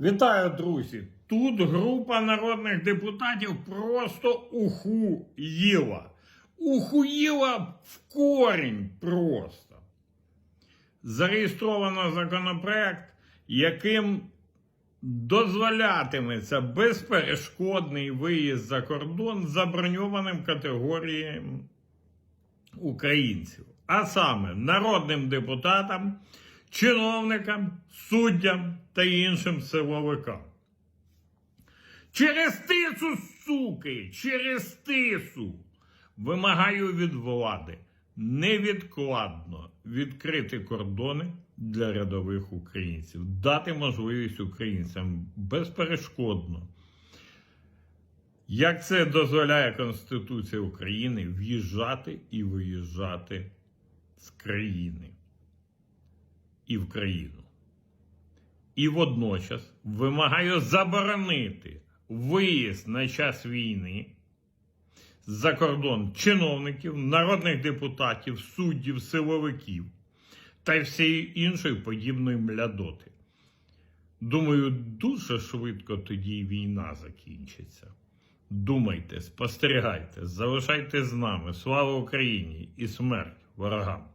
Вітаю, друзі! Тут група народних депутатів просто ухуїла. Ухуїла в корінь просто. Зареєстровано законопроект, яким дозволятиметься безперешкодний виїзд за кордон заброньованим категоріям українців, а саме народним депутатам, чиновникам, суддям та іншим силовикам. Через тису, суки, через тису вимагаю від влади невідкладно відкрити кордони для рядових українців, дати можливість українцям безперешкодно як це дозволяє Конституція України в'їжджати і виїжджати з країни і в країну. І водночас вимагаю заборонити виїзд на час війни за кордон чиновників, народних депутатів, суддів, силовиків та всієї іншої подібної млядоти. Думаю, дуже швидко тоді війна закінчиться. Думайте, спостерігайте, залишайтесь з нами. Слава Україні і смерть ворогам!